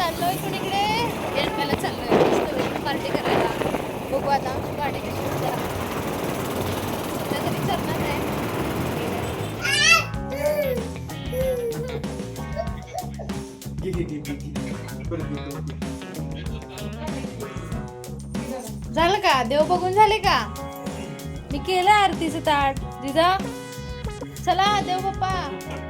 चाललोय कुणीकडे एरप्याला चाललोय. मस्त पार्टी करायला. बघू आता गाडी कशी होत्या सध्या तरी चलणार आहे. झालं का? देव बघून झाले का? मी केलं आरतीचं ताट. दिदा? चला देव बाप्पा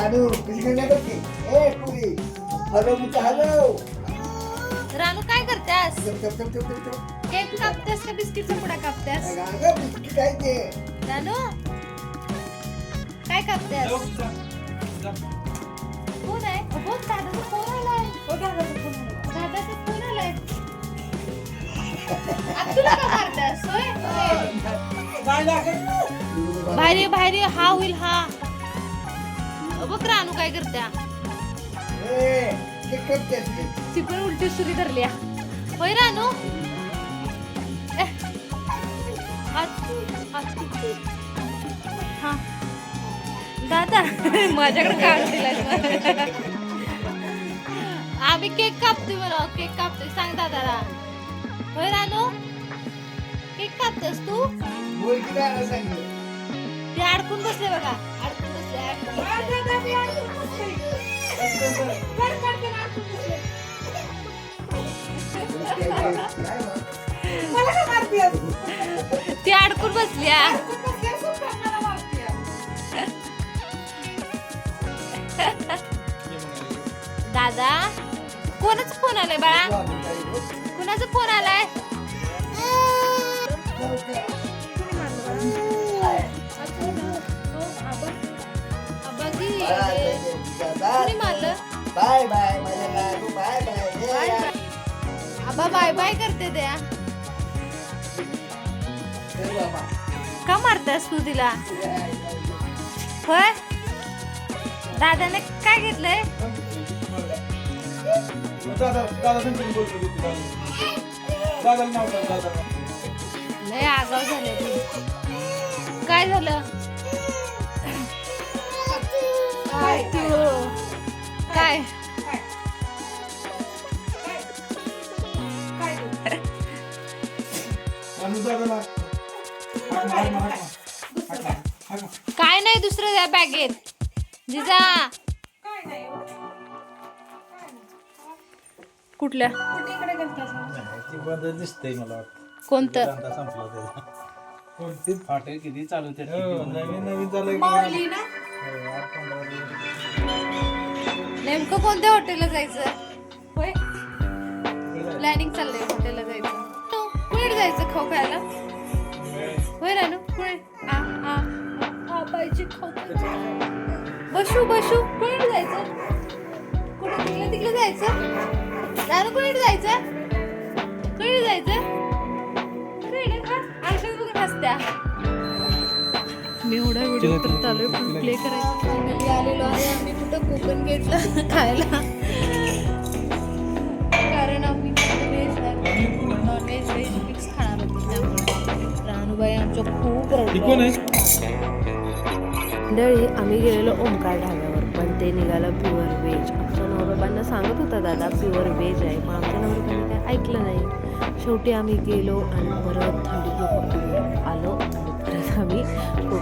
रानू बघते? ए, पुरी. हॅलो मुका हॅलो. रानू काय करतेस? चप, चप, चप, चप, चप, चप. केक कापतेस का बिस्किटचा पुडा कापतेस? बिस्किट आहे ते. रानू काय कापतेस? कोण आहे? हो दादाचा फोन आलाय. हो दादाचा फोन आलाय. दादाचा फोन आलाय. आता तुला का मारतेस? होय? बाहेर बाहेर. हा होईल हा. बघ रानू काय करत्या. ते. पण उलटी सुरी धरली होय रानू? हा. दादा माझ्याकडे काढून दिलाय आम्ही केक कापतोय मला केक कापतोय. सांग दादाला. होय रानू? केक कापतेस तू? ते अडकून बसले बघा. अडकून बसले अडकून? बसले. ती अडकून बसल्या दादा कोणाचा फोन आलाय बाळा? कुणाचा फोन आलाय? कोणी मारलं? बाय बाय माझ्या बाय बाय बाय बाय. आबा बाय बाय करते त्या बाबा. का मारतेस तू तिला? होय? दादाने काय घेतलंय? दादा दादा संकट बोलतो की तू दादा. दादाला नाव सांग दादा. लय आगाव झाले ती. काय झालं? काय? तू नाही दुसरं त्या बॅगेत जिजा. कुठल्या? ती बंद दिसतंय मला वाटतं कोणतं? धंदा संपला त्याचा कोणती फाटे किती चालू त्या हो, नवीन नवीन चालू आहे की नेमकं कोणत्या हॉटेलला जायचं? होय? प्लॅनिंग चाललंय हॉटेलला जायचं. तो, कुठे जायचं खाऊ खायला? होय रानू? कुठे आ पाहिजे खाऊ बसू बसू. कुठे जायचं. कुठे तिकडे तिकडे जायचं? रानू कुठे जायचं? कुठे जायचं? कुठे खा आरशात बघून हसत्या. मी एवढा व्हिडिओ करत आलोय पण प्ले करायचं फायनली आलेलो आहे आम्ही कुठं कोकण गेटला खायला? कारण आम्ही व्हेज नॉन व्हेज मिक्स खाणार होतो त्यामुळे. रानूबाई आमच्या खूप मंडळी आम्ही गेलेलो ओंकार ढाब्यावर पण ते निघालं प्युअर व्हेज आमच्या नवरोबांना सांगत होता दादा प्युअर व्हेज आहे. पण आमच्या नवरोबांनी काय ऐकलं नाही. शेवटी आम्ही गेलो आणि परत थंडी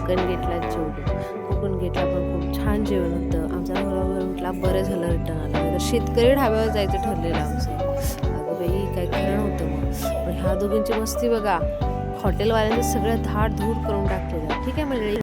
कोकण घेतला जेवलो. कोकण गेटला पण खूप छान जेवण होतं. आमचा नवरा म्हटला बरं झालं रिटर्न आलं तर शेतकरी ढाब्यावर जायचं ठरलेलं आमचं. अगं बाई काय कारण होतं मग. पण ह्या दोघींची मस्ती बघा. हॉटेलवाल्यांनी सगळं धाड धूर करून टाकलेलं. ठीक आहे मंडळी?